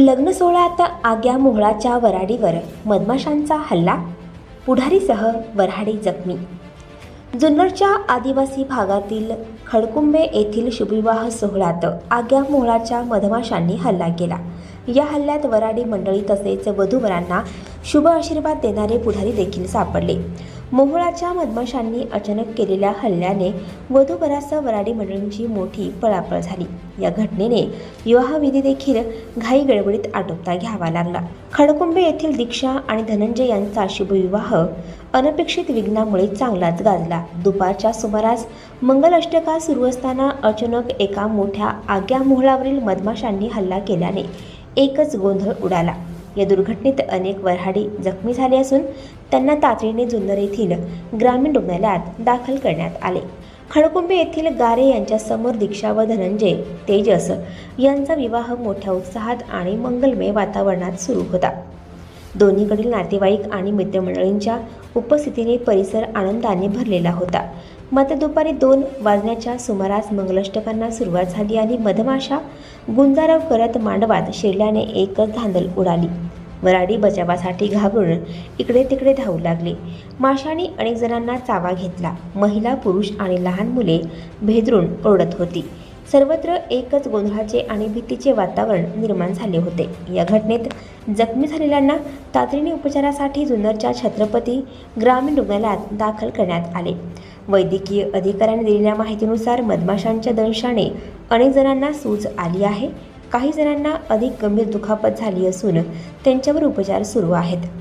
लग्न सोहळ्यात आग्या मोहळाच्या वराडीवर मधमाशांचा हल्ला पुढारीसह वऱ्हाडी जखमी. जुन्नरच्या आदिवासी भागातील खडकुंबे येथील शुभविवाह सोहळ्यात आग्या मोहळाच्या मधमाशांनी हल्ला केला. या हल्ल्यात वराडी मंडळी तसेच वधूवरांना शुभ आशीर्वाद देणारे पुढारी देखील सापडले. मोहळाच्या मधमाशांनी अचानक केलेल्या हल्ल्याने वधूवरासह वराडी मंडळींची मोठी पळापळ झाली. या घटनेने विवाहविधी देखील घाई गडबडीत आटोपता घ्यावा लागला. खडकुंबे येथील दीक्षा आणि धनंजय यांचा शुभविवाह अनपेक्षित विघ्नामुळे चांगलाच गाजला. दुपारच्या सुमारास मंगलअष्टका सुरू असताना अचानक एका मोठ्या आग्या मोहळावरील मधमाशांनी हल्ला केल्याने एकच गोंधळ उडाला. या दुर्घटनेत अनेक वऱ्हाडी जखमी झाले असून त्यांना तातडीने जुन्नर येथील ग्रामीण रुग्णालयात दाखल करण्यात आले. खडकुंबे येथील गारे यांच्यासमोर दीक्षा व धनंजय तेजस यांचा विवाह मोठ्या उत्साहात आणि मंगलमय वातावरणात सुरू होता. दोन्हीकडील नातेवाईक आणि मित्रमंडळींच्या उपस्थितीने परिसर आनंदाने भरलेला होता. मात्र दुपारी दोन वाजण्याच्या सुमारास मंगलाष्टकांना सुरुवात झाली आणि मधमाशा गुंजारव करत मांडवात शिरल्याने एकच धांदल उडाली. वराडी बचावासाठी घाबरून इकडे तिकडे धावू लागले. माशाने अनेक जणांना चावा घेतला. महिला पुरुष आणि लहान मुले भेदरून ओरडत होती. सर्वत्र एकच गोंधळाचे आणि भीतीचे वातावरण निर्माण झाले होते. या घटनेत जखमी झालेल्यांना तातडीने उपचारासाठी जुन्नरच्या छत्रपती ग्रामीण रुग्णालयात दाखल करण्यात आले. वैद्यकीय अधिकाऱ्यांनी दिलेल्या माहितीनुसार मधमाशांच्या दंशाने अनेक जणांना सूज आली आहे. काही जणांना अधिक गंभीर दुखापत झाली असून त्यांच्यावर उपचार सुरू आहेत.